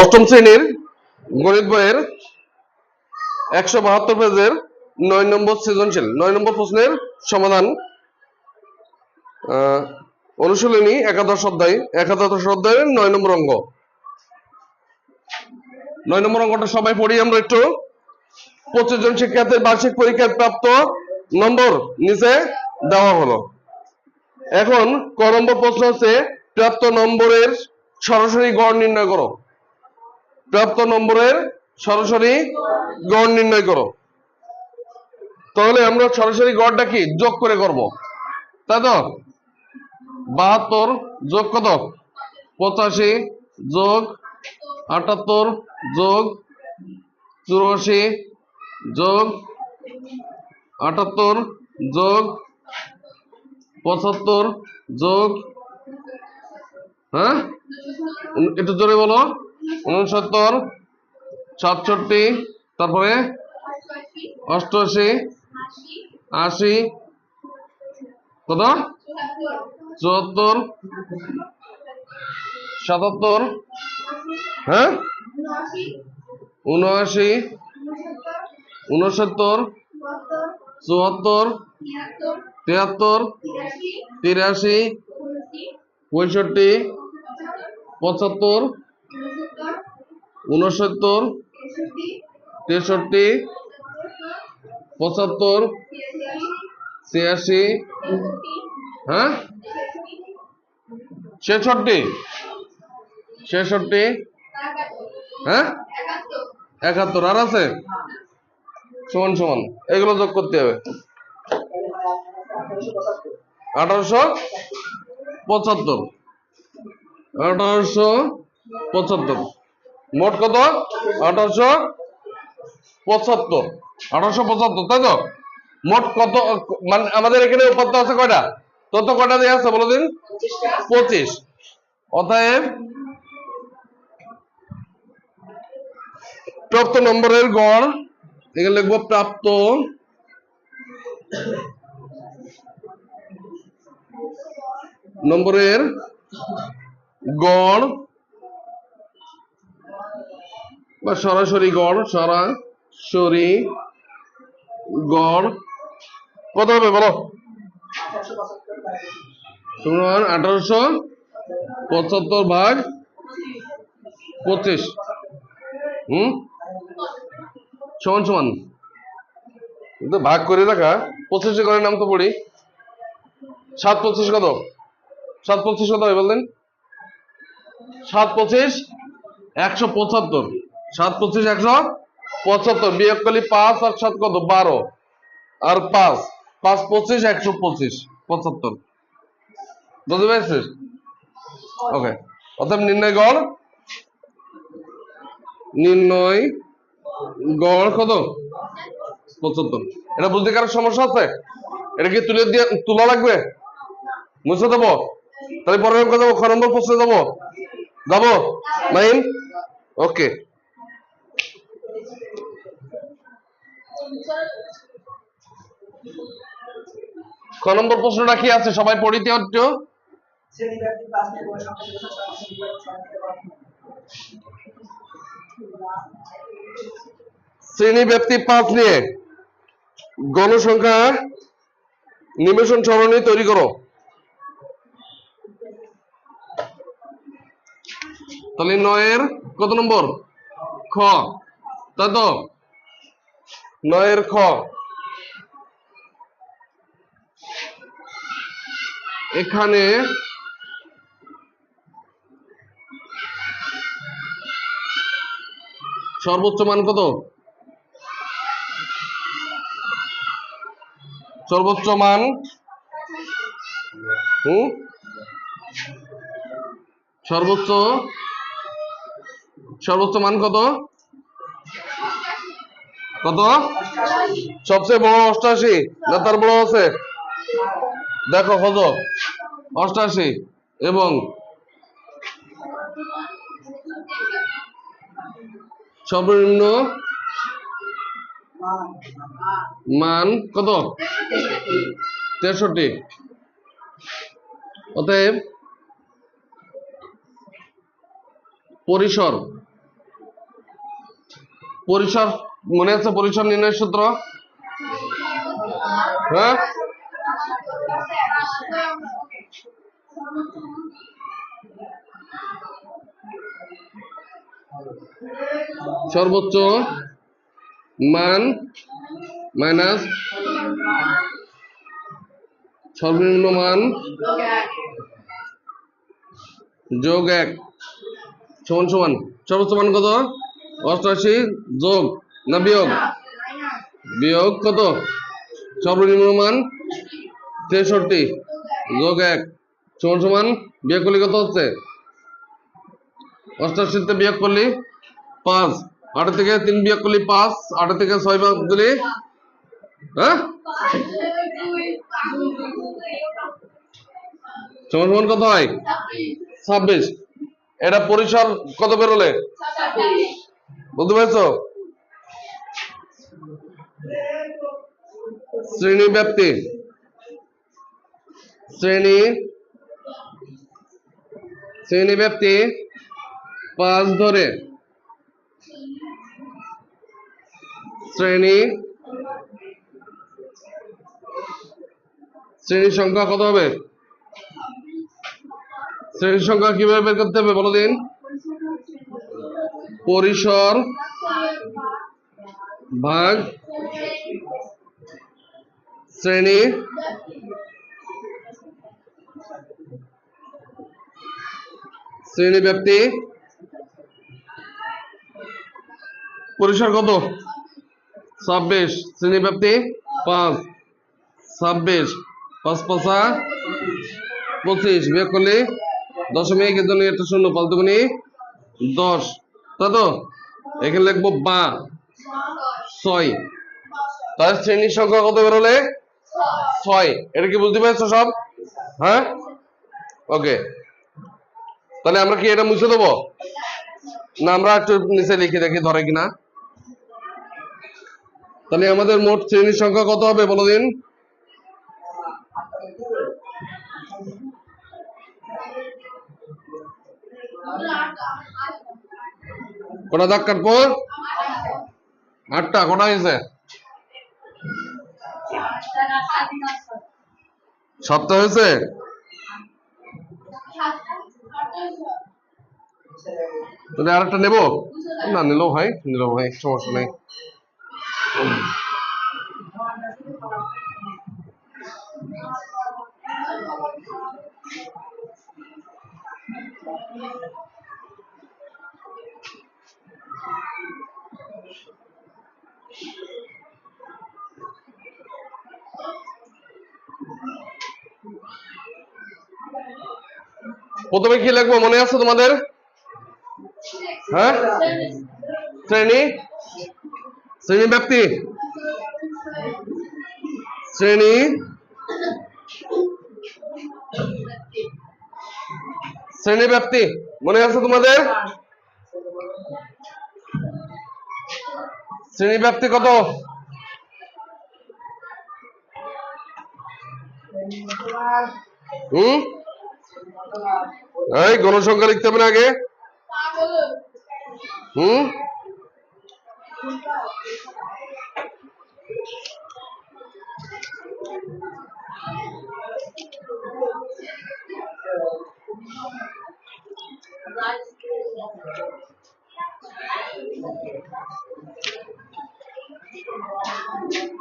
অষ্টম শ্রেণির গণিত বইয়ের একশো বাহাত্তর পেজের নয় নম্বর সৃজনশীল, নয় নম্বর প্রশ্নের সমাধান অনুশীলনী একাদশ অধ্যায় একাদশ অধ্যায়ের নয় নম্বর অঙ্গ। নয় নম্বর অঙ্কটা সবাই পড়ি, আমরা একটু পঁচিশ জন শিক্ষার্থীর বার্ষিক পরীক্ষায় প্রাপ্ত নম্বর নিচে দেওয়া হলো। এখন ক নম্বর প্রশ্ন হচ্ছে, প্রাপ্ত নম্বরের সরাসরি গড় নির্ণয় করো। প্রাপ্ত নম্বরের সরাসরি গড় নির্ণয় করো। তাহলে আমরা সরাসরি গড়টা কি? যোগ করে করব। তাই তো? বাহাত্তর যোগ কত? পঁচাশি যোগ আটাত্তর যোগ চুরাশি যোগ আটাত্তর যোগ পঁচাত্তর যোগ হ্যাঁ? একটু জোরে বলো। উনসত্তর সাতষট্টি, তারপরে অষ্টআশি, আশি, কত? চুয়াত্তর, সাতাত্তর হ্যাঁ? উনআশি উনসত্তর চুয়াত্তর, তিয়াত্তর, তিরাশি, পঁয়ষট্টি, পঁচাত্তর উনসত্তর তেষট্টি পঁচাত্তর ছিয়াশি হ্যাঁ? ছেষট্টি। ছেষট্টি। হ্যাঁ? একাত্তর আর আছে? সমান সমান। এগুলো যোগ করতে হবে। আঠারোশো পঁচাত্তর। আঠারোশো পঁচাত্তর। মোট কত? আঠারোশো পঁচাত্তর। আঠারোশো পঁচাত্তর, তাই তো? মোট কত মানে আমাদের এখানে উপাত্ত আছে কয়টা? তত কয়টা দিয়ে আছে বলো দিন? পঁচিশ। অতএব প্রাপ্ত নম্বরের গড়, এখানে লিখব প্রাপ্ত নম্বরের গড় বা সরাসরি গড় সরাসরি গড়। কত হবে বলো? তোমার আঠারোশো পঁচাত্তর ভাগ পঁচিশ। হুম? সমান সমান। কিন্তু ভাগ করে রাখা পঁচিশে করে নাম তো পড়ি। সাত পঁচিশ কত? সাত পঁচিশ কত হয় বললেন? সাত পঁচিশ, একশো পঁচাত্তর। সাত পঁচিশ একশো পঁচাত্তর বিয়োগ করলে পাঁচ আর সাত কত? বারো। আর পাঁচ পাঁচ পঁচিশ, একশো পঁচিশ, পঁচাত্তর। বুঝতে পেরেছিস? ওকে অর্থাৎ নির্ণয় গড়? নির্ণয় গড় কত? পঁচাত্তর। এটা বুঝতে কারও সমস্যা আছে? এটা কি তুলে দিয়ে, তোলা লাগবে? মুছে দেবো? তাহলে পরের যাব খ নম্বর প্রশ্নে যাব? যাব? মাইন ওকে। খ নম্বর প্রশ্নটা কি আছে? সবাই পড়িতে সংখ্যা শ্রেণি ব্যক্তি পাঁচ নিয়ে গণসংখ্যা নিবেশন সরণি তৈরি করো। তাহলে নয়ের কত নম্বর? খ। তাই তো নয়ের খ। এখানে সর্বোচ্চ মান কত? সর্বোচ্চ মান হুম সর্বোচ্চ সর্বোচ্চ মান কত? কত? সবচেয়ে বড় অষ্টাশি। না তার বড় আছে? দেখো, কত? অষ্টাশি। এবং সর্বনিম্ন মান কত? তেষট্টি। অতএব পরিসর পরিসর মনে আছে পরিসর নির্ণয় সূত্র? হ্যাঁ? সর্বোচ্চ মান মাইনাস সর্বনিম্ন মান যোগ এক সমান সমান। সর্বোচ্চ মান কত? অষ্টআশি যোগ না, বিয়োগ। বিয়োগ কত? সর্বনিম্ন মান তেষট্টি। যোগ এক। সমান সমান বিয়োগ করলে কত হচ্ছে? অষ্টাশিতে বিয়োগ করলি পাঁচ। আট থেকে তিন বিয়োগ করলি পাঁচ। আট থেকে ছয় বিয়োগ দিলি হ্যাঁ? সমান সমান কত হয়? ছাব্বিশ। এটা পরিসর কত বেরোলে? বুঝতে পেরেছ? শ্রেণি ব্যাপ্তি শ্রেণি। শ্রেণি ব্যাপ্তি পাঁচ ধরে। শ্রেণি। শ্রেণির সংখ্যা কত হবে? শ্রেণির সংখ্যা কীভাবে বের করতে হবে বলো দিন? পরিসর ভাগ শ্রেণি? শ্রেণি ব্যাপ্তি পরিসর কত? ছাব্বিশ। শ্রেণি ব্যাপ্তি পাঁচ। ছাব্বিশ। পাঁচ পাঁচা পঁচিশ। বিয়োগ করলে দশমিক একটা শূন্য। পাঁচ দুগুনি দশ। তাই তো? এখানে লিখব বা। ছয়। তাহলে শ্রেণির সংখ্যা কত বেরোলে? ছয়। এটা কি বুঝতে পেরেছ সব? হ্যাঁ? ওকে তাহলে আমরা কি এটা মুছে দেবো? না, আমরা একটু নিচে লিখে দেখি ধরে কিনা। তাহলে আমাদের মোট শ্রেণির সংখ্যা কত হবে বলো দিন? কটা দাগ কাটবো আটটা, কটা হয়েছে? সপ্তাহ হয়েছে? তাহলে আরেকটা নেব? না নিলেও ভাই নিলেও ভাই সমস্যা নেই। প্রথমে কি লিখব? মনে আছে তোমাদের? হ্যাঁ? শ্রেণি? শ্রেণি ব্যাপ্তি শ্রেণি? শ্রেণি ব্যাপ্তি মনে আছে তোমাদের? শ্রেণি ব্যাপ্তি কত? হুম? এই গণসংখ্যা লিখতে হবে না আগে? হুম?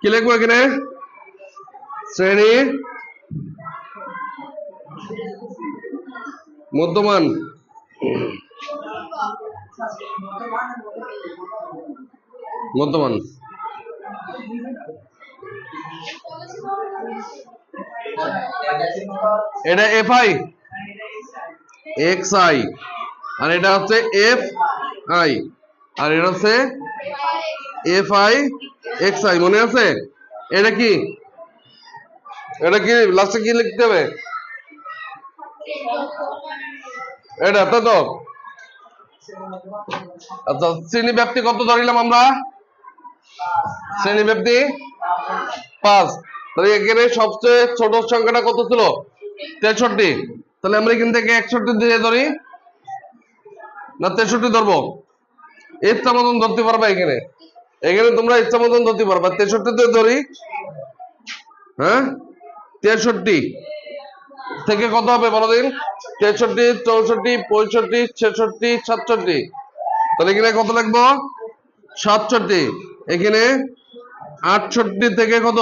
কি লিখব এখানে? শ্রেণি? মধ্যমান। মধ্যমান। এটা এফ আই এক্স আই আর এটা হচ্ছে এফ আই আর এটা হচ্ছে এফ আই এক্স আই মনে আছে? এটা কি? এটা কি? লাস্টে কি লিখতে হবে? এটা, তো তো। আচ্ছা শ্রেণি ব্যাপ্তি কত ধরিলাম আমরা? শ্রেণি ব্যাপ্তি পাঁচ। তাহলে এখানে সবচেয়ে ছোট সংখ্যাটা কত ছিল? তেষট্টি। তাহলে আমরা এখান থেকে একষট্টি দিয়ে ধরি। না, তেষট্টি ধরবো। ইচ্ছা মতন ধরতে পারবা এখানে। এখানে তোমরা ইচ্ছা মতন ধরতে পারবা। তেষট্টিতে ধরি। হ্যাঁ? তেষট্টি। থেকে কত হবে বলো দিন? তেষট্টি, চৌষট্টি, পঁয়ষট্টি, ছেষট্টি, সাতষট্টি। তাহলে এখানে কত লিখব সাতষট্টি। এখানে আটষট্টি থেকে কত?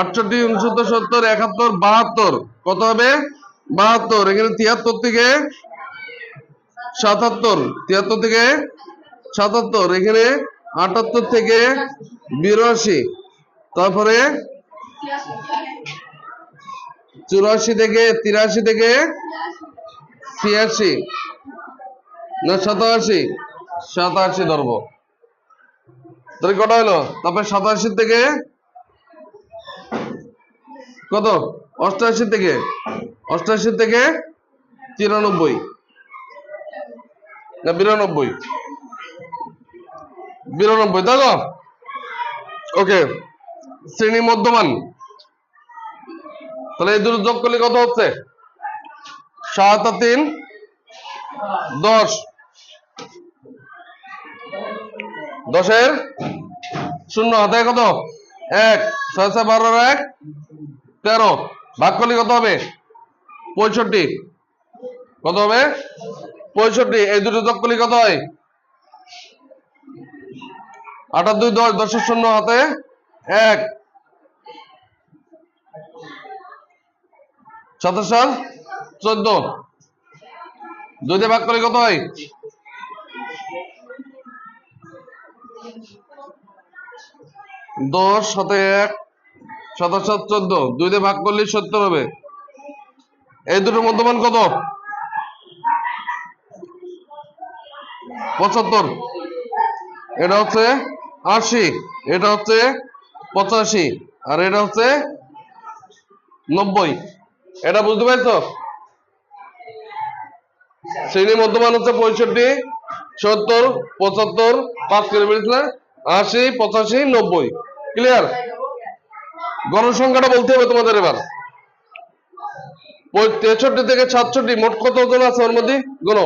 আটষট্টি, উনসত্তর, সত্তর, একাত্তর, বাহাত্তর। কত হবে? বাহাত্তর। এখানে তিয়াত্তর থেকে সাতাত্তর। তিয়াত্তর থেকে সাতাত্তর। এখানে আটাত্তর থেকে বিরাশি। তারপরে চুরাশি থেকে তিরাশি থেকে ছিয়াশি না সাতাশি? সাতাশি ধরবো। তাহলে কটা হলো? তারপরে সাতাশি থেকে কত? অষ্টাশি থেকে? অষ্টাশি থেকে তিরানব্বই। না, বিরানব্বই। বিরানব্বই তো? ওকে, শ্রেণি মধ্যমান। তাহলে এই দুটো যোগ করলে কত হচ্ছে? সাত আর তিন, দশ। দশের শূন্য, হাতে কত? এক, ছয় ছয় বারো এক, তেরো। ভাগ করলে কত হবে? পঁয়ষট্টি। কত হবে? পঁয়ষট্টি। এই দুটো যোগ করলে কত হয়? আঠাশ দুই, দশ। দশের শূন্য, হাতে এক। সাল? চোদ্দ। দুই দিয়ে ভাগ করে কত হয়? দশ, সাথে এক সাতাশ সাত, চোদ্দ। দুই দিয়ে ভাগ করলে সত্তর হবে। এই দুটোর মধ্যমান কত? পঁচাত্তর। এটা হচ্ছে আশি। এটা হচ্ছে পঁচাশি। আর এটা হচ্ছে নব্বই। এটা বুঝতে পারছ? শ্রেণি মধ্যমান হচ্ছে পঁয়ষট্টি, সত্তর, পঁচাত্তর, পাঁচ করে বেরিয়েছিল আশি, পঁচাশি, নব্বই। ক্লিয়ার গণসংখ্যাটা বলতে হবে তোমাদের এবার। তেষট্টি থেকে সাতষট্টি, মোট কত জন আছে ওর মধ্যে? গণ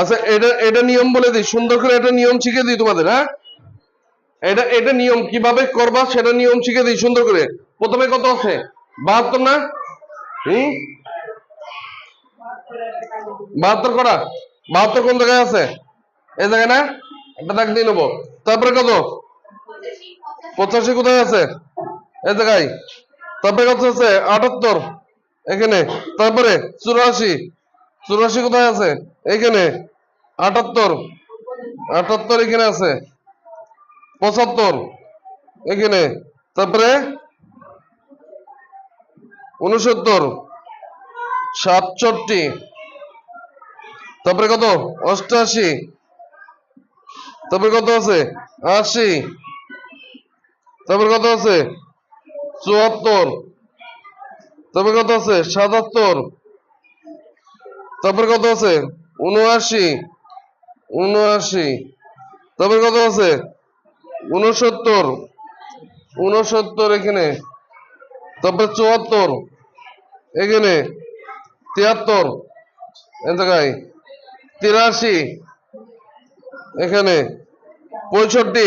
আচ্ছা এটা এটা নিয়ম বলে দিই। সুন্দর করে এটা নিয়ম শিখে দিই তোমাদের হ্যাঁ? এটা এটা নিয়ম, কীভাবে করবা সেটা নিয়ম শিখে দিই, সুন্দর করে। প্রথমে কত আছে? বাহাত্তর না? হম? বাহাত্তর করা। বাহাত্তর কোন জায়গায় আছে? এই জায়গায় না? একটা দাগ দিয়ে নেব। তারপরে কত? পঁচাশি কোথায় আছে? এই জায়গায়। তারপরে কত আছে? আটাত্তর। এখানে। তারপরে চুরাশি। চুরাশি কোথায় আছে? এইখানে। আটাত্তর। আটাত্তর এখানে আছে। পঁচাত্তর। এখানে। তারপরে উনসত্তর। সাতষট্টি। তারপরে কত? অষ্টাশি। তারপরে কত আছে? আশি। তারপরে কত আছে? চুয়াত্তর। তারপরে কত আছে? সাতাত্তর। তারপরে কত আছে? উনআশি। উনআশি। তারপরে কত আছে? উনসত্তর উনসত্তর এখানে, তারপরে চুয়াত্তর, এখানে তিয়াত্তর এ জায়গায় তিরাশি, এখানে পঁয়ষট্টি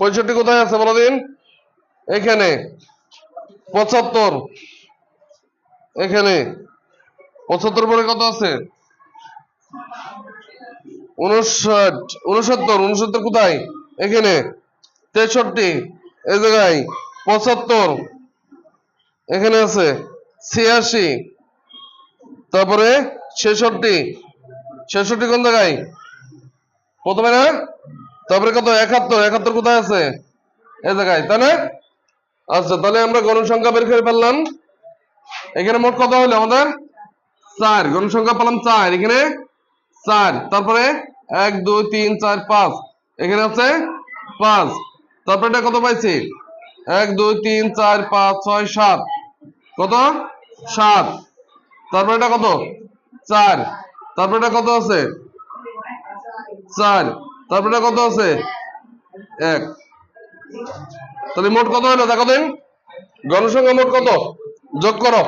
পঁয়ষট্টি কোথায় আছে বলো দিন? এখানে পঁচাত্তর এখানে পঁচাত্তর পরে কত আছে? উনষাট উনসত্তর উনসত্তর কোথায়? এখানে তেষট্টি। এই জায়গায় পঁচাত্তর। এখানে আছে ছিয়াশি। তারপরে ছেষট্টি। ছেষট্টি কোন জায়গায়? প্রথমে না? তারপরে কত? একাত্তর। একাত্তর কোথায় আছে? এই জায়গায়, তাই না? আচ্ছা তাহলে আমরা গণসংখ্যা বের করে ফেললাম। এখানে মোট কত হলো আমাদের? চার। গণসংখ্যা পেলাম চার। এখানে চার। তারপরে এক, দুই, তিন, চার, পাঁচ। এখানে আছে পাঁচ। তারপরে এটা কত পাইছি? এক, দুই, তিন, চার, পাঁচ, ছয়, সাত। কত? সাত। তারপরে এটা কত? চার। তারপরে এটা কত আছে? চার। তারপরে এটা কত আছে? এক। তাহলে মোট কত হলো? দেখো দিন। গণসংখ্যা মোট কত? যোগ করো।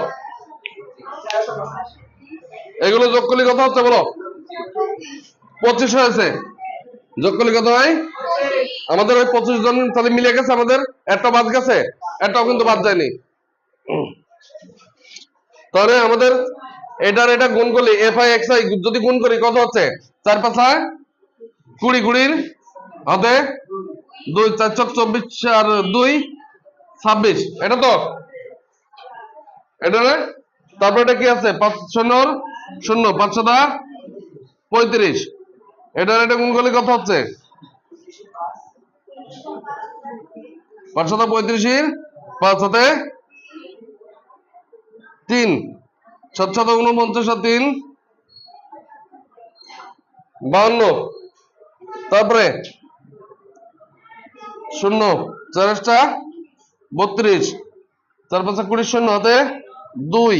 এগুলো যোগ করলে কত হচ্ছে বলো? পঁচিশ হয়েছে। যোগ করলে কত হয়? আমাদের ওই পঁচিশ জন তাহলে মিলে গেছে আমাদের। একটা বাদ গেছে, একটাও কিন্তু বাদ যায়নি। তাহলে আমাদের এটার এটা গুণ করলে এফ আই এক্স আই যদি গুণ করি, কত হচ্ছে? চার পাঁচা কুড়ি কুড়ির হাতে দুই, চার চক চব্বিশ আর দুই, ছাব্বিশ। এটা তো? এটা তারপর এটা কি আছে? পাঁচ শূন্য শূন্য পাঁচ সাদা পঁয়ত্রিশ। এটার এটা গুণ করলে কত হচ্ছে? পাঁচ পঁয়ত্রিশের, পাঁচ তিন, সাত উনপঞ্চাশ তিন, বাউন্ন। তারপরে শূন্য চারটা বত্রিশ। চার পাঁচটা কুড়ি শূন্য হাতে দুই।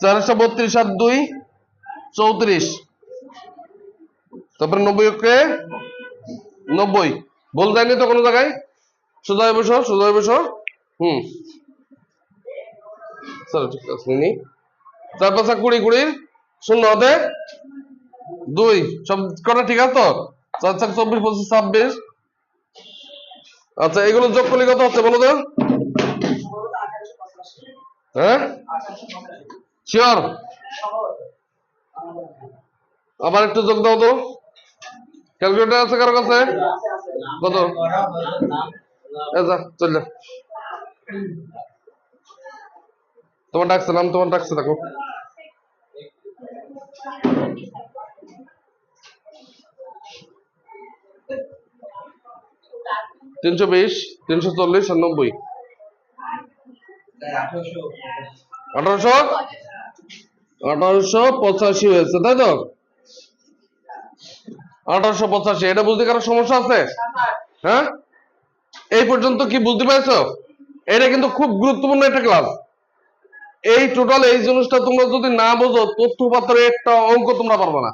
চারশো বত্রিশ আর দুই চৌত্রিশ। তারপরে নব্বই ওকে নব্বই। বল যায়নি তো কোনো জায়গায়? সোজা বসো সোজা বসো। হুম। চলো, ঠিক আছে চার পাঁচটা কুড়ি কুড়ির শূন্য হাতে। দুই। সব কটা ঠিক আছে তো? চার চার, চব্বিশ, পঁচিশ, ছাব্বিশ। আচ্ছা এগুলো যোগ করলে কত হচ্ছে বলো তো? হ্যাঁ? শিওর আবার একটু যোগ দাও তো। ক্যালকুলেটর আছে কারও কাছে? কত? চল তোমার ডাকছে নাম, তোমার ডাকছে দেখো। তিনশো বিশ, তিনশো চল্লিশ আর নব্বই। আঠারোশো। আঠারোশো পঁচাশি হয়েছে, তাই তো? আঠারোশো পঁচাশি, এটা বুঝতে কারও সমস্যা আছে? হ্যাঁ? এই পর্যন্ত কি বুঝতে এটা কিন্তু খুব গুরুত্বপূর্ণ একটা ক্লাস এই টোটাল এই জিনিসটা তোমরা যদি না বোঝো, তথ্যপত্রের একটা অঙ্ক তোমরা পারবে না।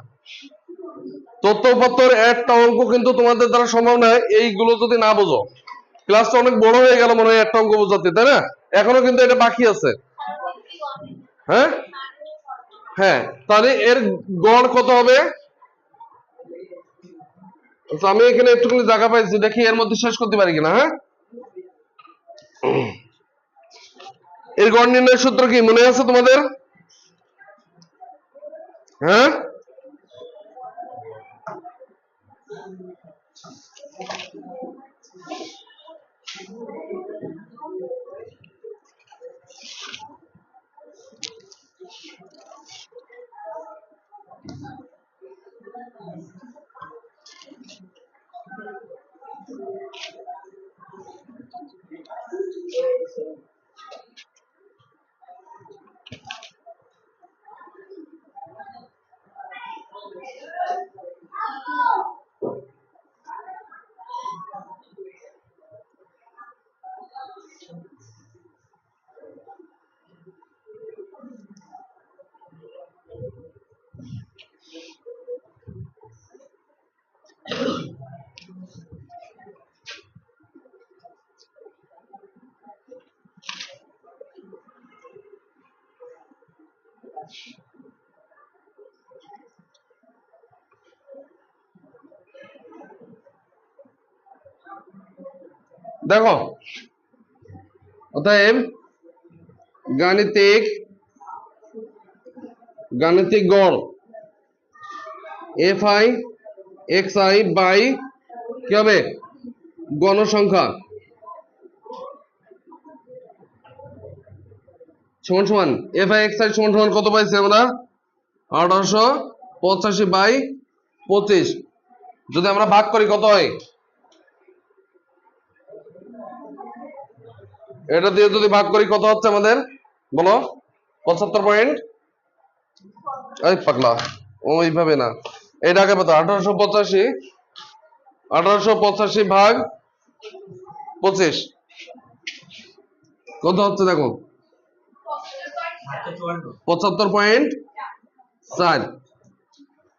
তথ্যপত্রের একটা অঙ্ক কিন্তু তোমাদের দ্বারা সম্ভব নয়, এইগুলো যদি না বোঝো। ক্লাসটা অনেক বড় হয়ে গেল মনে হয় একটা অঙ্ক বোঝাতে, তাই না? এখনও কিন্তু এটা বাকি আছে। হ্যাঁ? হ্যাঁ তাহলে এর গড় কত হবে? আচ্ছা, আমি এখানে একটুখানি জায়গা পাইছি দেখি এর মধ্যে শেষ করতে পারি কিনা হ্যাঁ? এর গড় নির্ণয়ের সূত্র কি মনে আছে তোমাদের? হ্যাঁ? দেখো, অতএব গাণিতিক গাণিতিক গড় F I X I by কি হবে? গণসংখ্যা। সমান সমান এফ আই এক্স আই সমান সমান কত পাইছি আমরা? আঠারোশো পঁচাশি বাই পঁচিশ। যদি আমরা ভাগ করি কত হয়? এটা দিয়ে যদি ভাগ করি, কত হচ্ছে আমাদের? বলো, পঁচাত্তর পয়েন্ট এই পাগলা, ওইভাবে না। এটা আগে পেতো আঠারোশো পঁচাশি আঠারোশো পঁচাশি ভাগ পঁচিশ। কত হচ্ছে দেখো? পঁচাত্তর পয়েন্ট চার।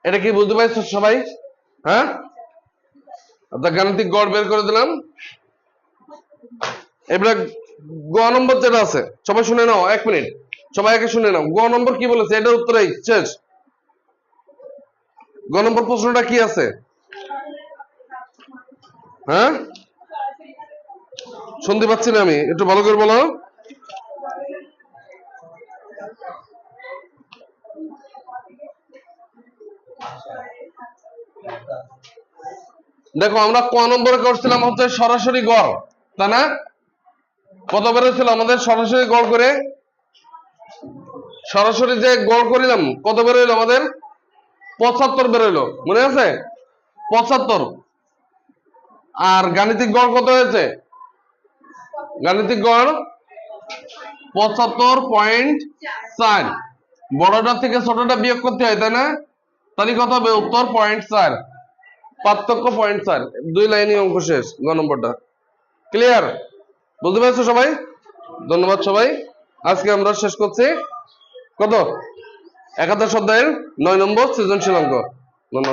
এটা কি বুঝতে পারছ সবাই? হ্যাঁ? গাণিতিক গড় বের করে দিলাম। এবারে গ নম্বর যেটা আছে, সবাই শুনে নাও, এক মিনিট। সবাই আগে শুনে নাও। গ নম্বর কি বলেছে? এটার উত্তর এই শেষ। গ নম্বর প্রশ্নটা কি আছে? হ্যাঁ? শুনতে পাচ্ছি না আমি। একটু ভালো করে বলো। দেখো, আমরা ক নম্বরে করছিলাম হচ্ছে সরাসরি গড়, তাই না? কত বেরোছিল আমাদের সরাসরি গড় করে? সরাসরি যে গড় করিলাম, কত বেরোইলো আমাদের? পঁচাত্তর বের বেরোইলো মনে আছে? পঁচাত্তর। আর গাণিতিক গড় কত হয়েছে? গাণিতিক গড় পঁচাত্তর পয়েন্ট চার। বড়টা থেকে ছোটটা বিয়োগ করতে হয়, তাই না? তাহলে কত হবে? উত্তর পয়েন্ট চার। পার্থক্য পয়েন্ট চার। দুই লাইনই অঙ্ক শেষ, গ নম্বরটা। ক্লিয়ার বুঝতে পেরেছ সবাই? ধন্যবাদ সবাই। আজকে আমরা শেষ করছি। কত? একাদশ অধ্যায়ের নয় নম্বর সৃজনশীল অঙ্ক।